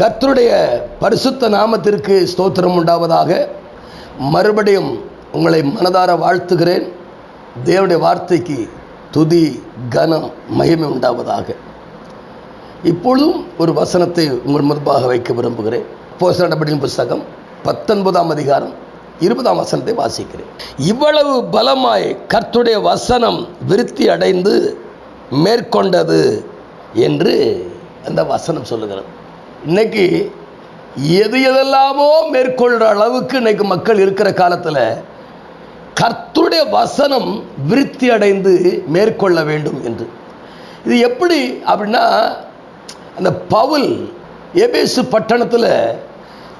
கர்த்தருடைய பரிசுத்த நாமத்திற்கு ஸ்தோத்திரம் உண்டாவதாக. மறுபடியும் உங்களை மனதார வாழ்த்துகிறேன். தேவனுடைய வார்த்தைக்கு துதி கனம் மகிமை உண்டாவதாக. இப்பொழுதும் ஒரு வசனத்தை உங்கள் முன்பாக வைக்க விரும்புகிறேன். போச நடபடியின் புஸ்தகம் பத்தொன்பதாம் அதிகாரம் இருபதாம் வசனத்தை வாசிக்கிறேன். இவ்வளவு பலமாய் கர்த்துடைய வசனம் விருத்தி அடைந்து மேற்கொண்டது என்று அந்த வசனம் சொல்லுகிறது. இன்னைக்கு எது எதெல்லாமோ மேற்கொள்கிற அளவுக்கு இன்னைக்கு மக்கள் இருக்கிற காலத்தில் கர்த்தருடைய வசனம் விருத்தி அடைந்து மேற்கொள்ள வேண்டும் என்று. இது எப்படி அப்படின்னா அந்த பவுல் எபேசு பட்டணத்தில்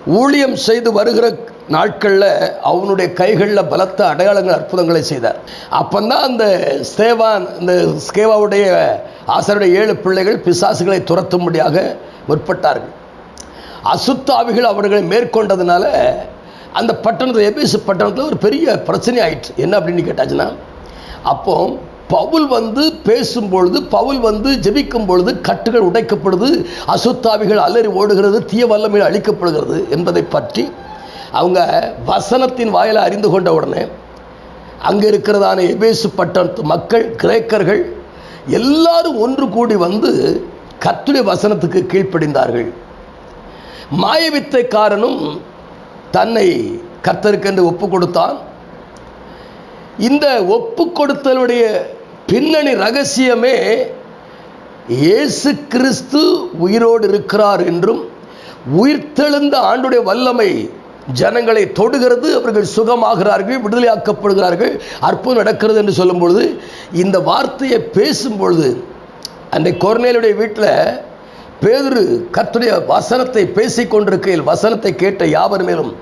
ஊழியம் செய்து வருகிற நாட்களில் அவனுடைய கைகளில் பலத்த அடையாளங்கள் அற்புதங்களை செய்தார். அப்பந்தான் அந்த ஸ்தேவான் அந்த ஸ்கேவாவுடைய ஆசருடைய ஏழு பிள்ளைகள் பிசாசுகளை துரத்தும்படியாக முற்பட்டார்கள். அசுத்தாவிகள் அவர்களை மேற்கொண்டதுனால அந்த பட்டணத்தில் எபேசு பட்டணத்தில் ஒரு பெரிய பிரச்சனை ஆயிடுச்சு என்ன அப்படின்னு கேட்டாச்சுன்னா அப்போ பவுல் வந்து பேசும் பொழுது பவுல் வந்து ஜெபிக்கும் பொழுது கட்டுகள் உடைக்கப்படுது அசுத்தாவிகள் அலறி ஓடுகிறது தீய வல்லமையில் அழிக்கப்படுகிறது என்பதை பற்றி அவங்க வசனத்தின் வாயிலை அறிந்து கொண்ட உடனே அங்கே இருக்கிறதான எபேசு பட்டணத்து மக்கள் கிரேக்கர்கள் எல்லாரும் ஒன்று கூடி வந்து கத்துடைய வசனத்துக்கு கீழ்ப்படிந்தார்கள். மாயவித்தைக்காரனும் தன்னை கர்த்தருக்கென்று ஒப்பு கொடுத்தான் இந்த ஒப்பு கொடுத்தலுடைய பின்னணி ரகசியமே இயேசு கிறிஸ்து உயிரோடு இருக்கிறார் என்றும் உயிர்த்தெழுந்த ஆண்டுடைய வல்லமை ஜனங்களை தொடுகிறது அவர்கள் சுகமாகிறார்கள் விடுதலையாக்கப்படுகிறார்கள் அற்புதம் நடக்கிறது என்று சொல்லும் பொழுது இந்த வார்த்தையை பேசும்பொழுது அந்த கொர்னேலுடைய வீட்டில் பேதுரு கத்துடைய வசனத்தை பேசிக் கொண்டிருக்கையில் வசனத்தை கேட்ட யாவர் மேலும்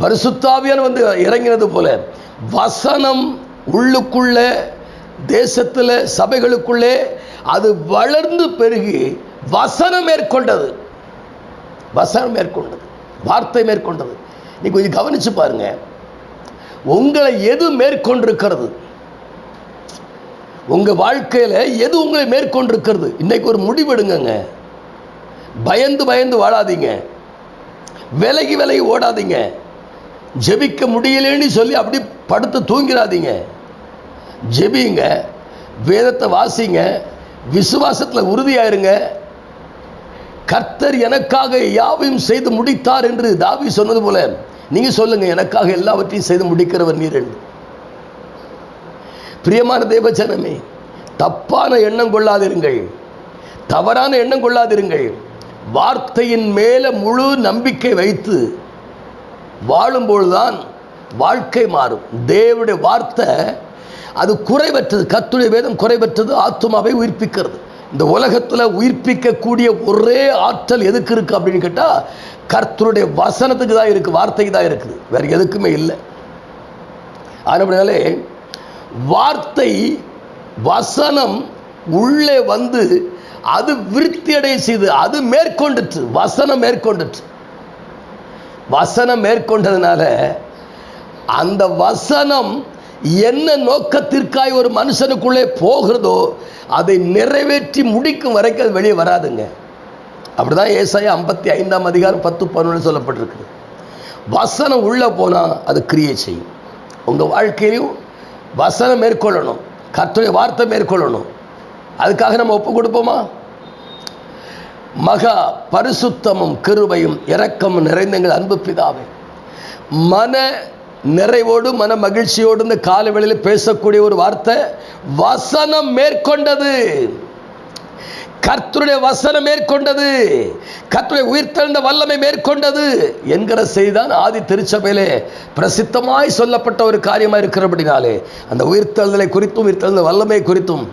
பரிசுத்தாவியான வந்து இறங்கினது போல வசனம் உள்ளுக்குள்ள தேசத்தில் சபைகளுக்குள்ளே அது வளர்ந்து பெருகி வசனம் மேற்கொண்டது. வசனம் மேற்கொண்டது. வார்த்தை மேற்கொண்டது. நீ கொஞ்சம் கவனிச்சு பாருங்க. உங்களை எது மேற்கொண்டிருக்கிறது? உங்க வாழ்க்கையில எது உங்களை மேற்கொண்டிருக்கிறது? இன்னைக்கு ஒரு முடிவெடுங்கங்க. பயந்து பயந்து வாழாதீங்க. விலகி விலகி ஓடாதீங்க. ஜெபிக்க முடியலன்னு சொல்லி அப்படி படுத்து தூங்கிடாதீங்க ஜெபிங்க. வேதத்தை வாசிங்க. விசுவாசத்தில் உறுதியாயிருங்க. கர்த்தர் எனக்காக யாவையும் செய்து முடித்தார் என்று தாவி சொன்னது போல நீங்க சொல்லுங்க எனக்காக எல்லாவற்றையும் செய்து முடிக்கிறவர் நீர் என்று. பிரியமான தேவச்சனமே தப்பான எண்ணம் கொள்ளாதிருங்கள். தவறான எண்ணம் கொள்ளாதிருங்கள். வார்த்தையின் மேலே முழு நம்பிக்கை வைத்து வாழும்பொழுதுதான் வாழ்க்கை மாறும். தேவனுடைய வார்த்தை அது குறைவற்றது. கத்துடைய வேதம் குறைவற்றது. ஆத்மாவை உயிர்ப்பிக்கிறது. இந்த உலகத்தில் உயிர்ப்பிக்கக்கூடிய ஒரே ஆற்றல் எதுக்கு இருக்கு அப்படின்னு கேட்டால் கர்த்தருடைய வசனத்துக்கு தான் இருக்குது வார்த்தைக்கு தான் இருக்குது. வேறு எதுக்குமே இல்லை. அதனாலே வார்த்தை வசனம் உள்ளே வந்து அது விருத்தி அடைய செய்து அது மேற்கொண்டுட்டு வசனம் மேற்கொண்டுட்டு வசனம் மேற்கொண்டதுனால அந்த வசனம் என்ன நோக்கத்திற்காய் ஒரு மனுஷனுக்குள்ளே போகிறதோ அதை நிறைவேற்றி முடிக்கும் வரைக்கும் அது வெளியே வராதுங்க. அப்படிதான் ஏசாயா ஐம்பத்தி ஐந்தாம் அதிகாரம் பத்து பதினொன்று சொல்லப்பட்டிருக்குது வசனம் உள்ளே போனால் அது கிரியை செய்யும். உங்கள் வாழ்க்கையிலையும் வசனம் மேற்கொள்ளணும். கத்துடைய வார்த்தை மேற்கொள்ளணும். அதுக்காக நம்ம ஒப்பு கொடுப்போமா? மகா பரிசுத்தமும் கிருபையும் இரக்கமும் நிறைந்தங்கள் அன்பு பிதாவே. மன நிறைவோடு மன மகிழ்ச்சியோடு இந்த கால வேளையில் பேசக்கூடிய ஒரு வார்த்தை வசனம் மேற்கொண்டது. கர்த்தருடைய வசனம் மேற்கொண்டது. கர்த்தருடைய உயிர்த்தெழுந்த வல்லமை மேற்கொண்டது என்கிற செய்திதான் ஆதி திருச்சபையிலே பிரசித்தமாய் சொல்லப்பட்ட ஒரு காரியமாக இருக்கிறபடினாலே அந்த உயிர்த்தெழுதலை குறித்தும் உயிர்த்தெழுந்த வல்லமை குறித்தும்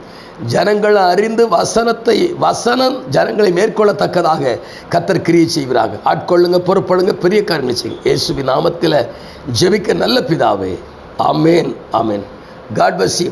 ஜனங்கள் அறிந்து வசனத்தை வசனம் ஜனங்களை மேற்கொள்ளத்தக்கதாக கத்தர் கிரியை செய்கிறாங்க ஆட்கொள்ளுங்க பொறுப்படுங்க பெரிய காரியங்களை செய்யுங்க. இயேசுவின் நாமத்தில் ஜெபிக்க நல்ல பிதாவே. ஆமேன் ஆமேன். God bless you